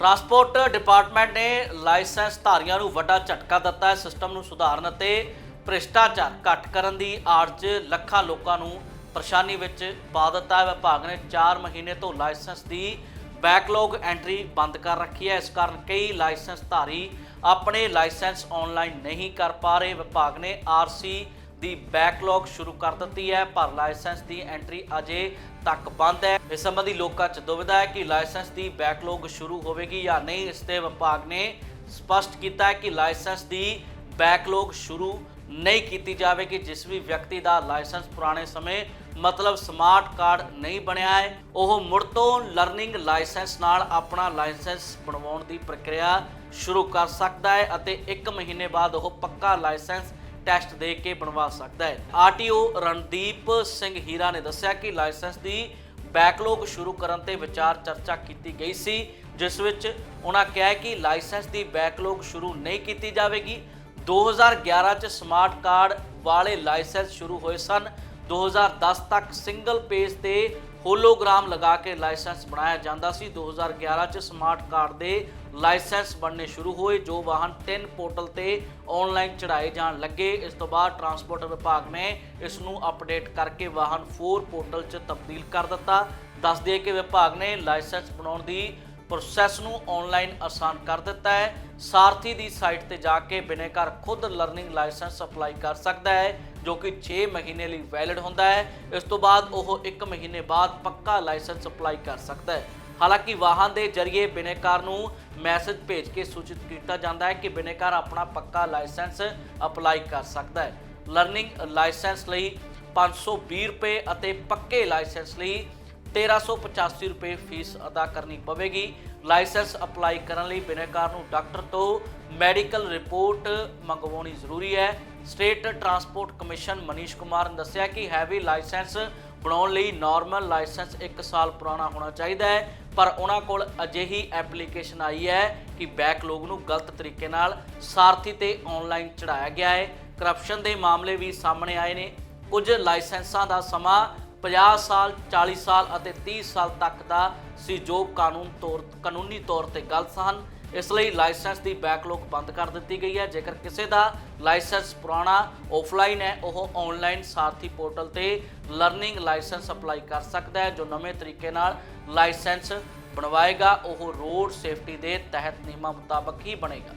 Transport department ਨੇ licence ਧਾਰੀਆਂ ਨੂੰ ਵੱਡਾ ਝਟਕਾ ਦਿੱਤਾ ਹੈ। ਸਿਸਟਮ ਨੂੰ ਸੁਧਾਰਨ ਅਤੇ ਭ੍ਰਿਸ਼ਟਾਚਾਰ ਘੱਟ ਕਰਨ ਦੀ ਆੜ 'ਚ ਲੱਖਾਂ ਲੋਕਾਂ ਨੂੰ ਪਰੇਸ਼ਾਨੀ ਵਿੱਚ ਪਾ ਦਿੱਤਾ ਹੈ। ਵਿਭਾਗ ਨੇ 4 ਮਹੀਨੇ ਤੋਂ ਲਾਇਸੈਂਸ ਦੀ ਬੈਕਲੌਗ ਐਂਟਰੀ ਬੰਦ ਕਰ ਰੱਖੀ ਹੈ। ਇਸ ਕਾਰਨ ਕਈ ਲਾਇਸੈਂਸ ਧਾਰੀ ਆਪਣੇ ਲਾਇਸੈਂਸ ਆਨਲਾਈਨ ਨਹੀਂ ਕਰ ਪਾ ਰਹੇ। ਵਿਭਾਗ ਨੇ ਆਰਸੀ ਦੀ ਬੈਕਲੌਗ ਸ਼ੁਰੂ ਕਰ ਦਿੱਤੀ ਹੈ, ਪਰ ਲਾਇਸੈਂਸ ਦੀ ਐਂਟਰੀ ਅਜੇ ਤੱਕ ਬੰਦ ਹੈ। ਇਸ ਸੰਬੰਧੀ ਲੋਕਾਂ 'ਚ ਦੁਵਿਧਾ ਹੈ ਕਿ ਲਾਇਸੈਂਸ ਦੀ ਬੈਕਲੌਗ ਸ਼ੁਰੂ ਹੋਵੇਗੀ ਜਾਂ ਨਹੀਂ। ਇਸ ਤੇ ਵਿਭਾਗ ਨੇ ਸਪਸ਼ਟ ਕੀਤਾ ਹੈ ਕਿ ਲਾਇਸੈਂਸ ਦੀ ਬੈਕਲੌਗ ਸ਼ੁਰੂ ਨਹੀਂ ਕੀਤੀ ਜਾਵੇਗੀ, ਜਿਸ ਵੀ ਵਿਅਕਤੀ ਦਾ ਲਾਇਸੈਂਸ ਪੁਰਾਣੇ ਸਮੇਂ ਮਤਲਬ ਸਮਾਰਟ ਕਾਰਡ ਨਹੀਂ ਬਣਿਆ ਹੈ, ਉਹ ਮੁੜ ਤੋਂ ਲਰਨਿੰਗ ਲਾਇਸੈਂਸ ਨਾਲ ਆਪਣਾ ਲਾਇਸੈਂਸ ਬਣਵਾਉਣ ਦੀ ਪ੍ਰਕਿਰਿਆ ਸ਼ੁਰੂ ਕਰ ਸਕਦਾ ਹੈ ਅਤੇ 1 ਮਹੀਨੇ ਬਾਅਦ ਉਹ ਪੱਕਾ ਲਾਇਸੈਂਸ ਟੈਸਟ ਦੇ ਕੇ ਬਣਵਾ ਸਕਦਾ ਹੈ। ਆਰਟੀਓ ਰਣਦੀਪ ਸਿੰਘ ਹੀਰਾ ਨੇ ਦੱਸਿਆ ਕਿ ਲਾਇਸੈਂਸ ਦੀ ਬੈਕਲੌਗ ਸ਼ੁਰੂ ਕਰਨ ਤੇ ਵਿਚਾਰ ਚਰਚਾ ਕੀਤੀ ਗਈ ਸੀ, ਜਿਸ ਵਿੱਚ ਉਹਨਾਂ ਕਿਹਾ ਕਿ ਲਾਇਸੈਂਸ ਦੀ ਬੈਕਲੌਗ ਸ਼ੁਰੂ ਨਹੀਂ ਕੀਤੀ ਜਾਵੇਗੀ। 2011 ਚ ਸਮਾਰਟ ਕਾਰਡ ਵਾਲੇ ਲਾਇਸੈਂਸ ਸ਼ੁਰੂ ਹੋਏ ਸਨ। 2010 ਤੱਕ ਸਿੰਗਲ ਪੇਜ ਤੇ ਹੋਲੋਗ੍ਰਾਮ ਲਗਾ ਕੇ ਲਾਇਸੈਂਸ ਬਣਾਇਆ ਜਾਂਦਾ ਸੀ। 2011 ਚ ਸਮਾਰਟ ਕਾਰਡ ਦੇ ਲਾਇਸੈਂਸ ਬਣਨੇ ਸ਼ੁਰੂ ਹੋਏ, ਜੋ ਵਾਹਨ ਤਿੰਨ ਪੋਰਟਲ ਤੇ ਆਨਲਾਈਨ ਚੜਾਏ ਜਾਣ ਲੱਗੇ। ਇਸ ਤੋਂ ਬਾਅਦ ਟਰਾਂਸਪੋਰਟ ਵਿਭਾਗ ਨੇ ਇਸ ਨੂੰ ਅਪਡੇਟ ਕਰਕੇ ਵਾਹਨ 4 ਪੋਰਟਲ 'ਚ ਤਬਦੀਲ ਕਰ ਦਿੱਤਾ। ਦੱਸ ਦਈਏ ਕਿ ਵਿਭਾਗ ਨੇ ਲਾਇਸੈਂਸ ਬਣਾਉਣ ਦੀ ਪ੍ਰੋਸੈਸ ਨੂੰ ਆਨਲਾਈਨ ਆਸਾਨ ਕਰ ਦਿੱਤਾ ਹੈ। ਸਾਰਥੀ ਦੀ ਸਾਈਟ ਤੇ ਜਾ ਕੇ ਬਿਨੇਕਾਰ ਖੁਦ ਲਰਨਿੰਗ ਲਾਇਸੈਂਸ ਅਪਲਾਈ ਕਰ ਸਕਦਾ ਹੈ। ਜੋ ਕਿ 6 ਮਹੀਨੇ ਲਈ ਵੈਲਿਡ ਹੁੰਦਾ ਹੈ। ਇਸ ਤੋਂ ਬਾਅਦ ਉਹ 1 ਮਹੀਨੇ ਬਾਅਦ ਪੱਕਾ ਲਾਇਸੈਂਸ ਅਪਲਾਈ ਕਰ ਸਕਦਾ ਹੈ। ਹਾਲਾਂਕਿ ਵਾਹਨ ਦੇ ਜ਼ਰੀਏ ਬਿਨੇਕਾਰ ਨੂੰ ਮੈਸੇਜ ਭੇਜ ਕੇ ਸੂਚਿਤ ਕੀਤਾ ਜਾਂਦਾ ਹੈ ਕਿ ਬਿਨੇਕਾਰ ਆਪਣਾ ਪੱਕਾ ਲਾਇਸੈਂਸ ਅਪਲਾਈ ਕਰ ਸਕਦਾ ਹੈ। ਲਰਨਿੰਗ ਲਾਇਸੈਂਸ ਲਈ 520 ਰੁਪਏ ਅਤੇ ਪੱਕੇ ਲਾਇਸੈਂਸ ਲਈ 1385 ਰੁਪਏ ਫੀਸ ਅਦਾ ਕਰਨੀ ਪਵੇਗੀ। ਲਾਇਸੈਂਸ ਅਪਲਾਈ ਕਰਨ ਲਈ ਬਿਨੈਕਾਰ ਨੂੰ ਡਾਕਟਰ ਤੋਂ ਮੈਡੀਕਲ ਰਿਪੋਰਟ ਮੰਗਵਾਉਣੀ ਜ਼ਰੂਰੀ ਹੈ। State transport commission Manish Kumar ਨੇ ਦੱਸਿਆ ਕਿ ਹੈਵੀ ਲਾਇਸੈਂਸ ਬਣਾਉਣ ਲਈ ਨਾਰਮਲ ਲਾਇਸੈਂਸ 1 ਸਾਲ ਪੁਰਾਣਾ ਹੋਣਾ ਚਾਹੀਦਾ ਹੈ, ਪਰ ਉਹਨਾਂ ਕੋਲ ਅਜਿਹੀ ਐਪਲੀਕੇਸ਼ਨ ਆਈ ਹੈ ਕਿ ਬੈਕਲੌਗ ਨੂੰ ਗਲਤ ਤਰੀਕੇ ਨਾਲ ਸਾਰਥੀ ਤੇ ਆਨਲਾਈਨ ਚੜਾਇਆ ਗਿਆ ਹੈ। ਕਰਪਸ਼ਨ ਦੇ ਮਾਮਲੇ ਵੀ ਸਾਹਮਣੇ ਆਏ ਨੇ। ਕੁਝ ਲਾਇਸੈਂਸਾਂ ਦਾ ਸਮਾਂ 50 ਸਾਲ 40 ਸਾਲ ਅਤੇ 30 ਸਾਲ ਤੱਕ ਦਾ ਸੀ ਜੋ ਕਾਨੂੰਨ ਤੌਰ, ਕਾਨੂੰਨੀ ਤੌਰ ਤੇ ਗਲਤ ਹਨ। ਇਸ ਲਈ ਲਾਇਸੈਂਸ ਦੀ ਬੈਕਲੌਗ ਬੰਦ ਕਰ ਦਿੱਤੀ ਗਈ ਹੈ। ਜੇਕਰ ਕਿਸੇ ਦਾ ਲਾਇਸੈਂਸ ਪੁਰਾਣਾ ਆਫਲਾਈਨ ਹੈ, ਉਹ ਆਨਲਾਈਨ ਸਾਰਥੀ ਪੋਰਟਲ ਤੇ ਲਰਨਿੰਗ ਲਾਇਸੈਂਸ ਅਪਲਾਈ ਕਰ ਸਕਦਾ ਹੈ, ਜੋ ਨਵੇਂ ਤਰੀਕੇ ਨਾਲ ਲਾਇਸੈਂਸ ਬਣਵਾਏਗਾ। ਉਹ ਰੋਡ ਸੇਫਟੀ ਦੇ ਤਹਿਤ ਨਿਯਮਾਂ ਮੁਤਾਬਕ ਹੀ ਬਣੇਗਾ।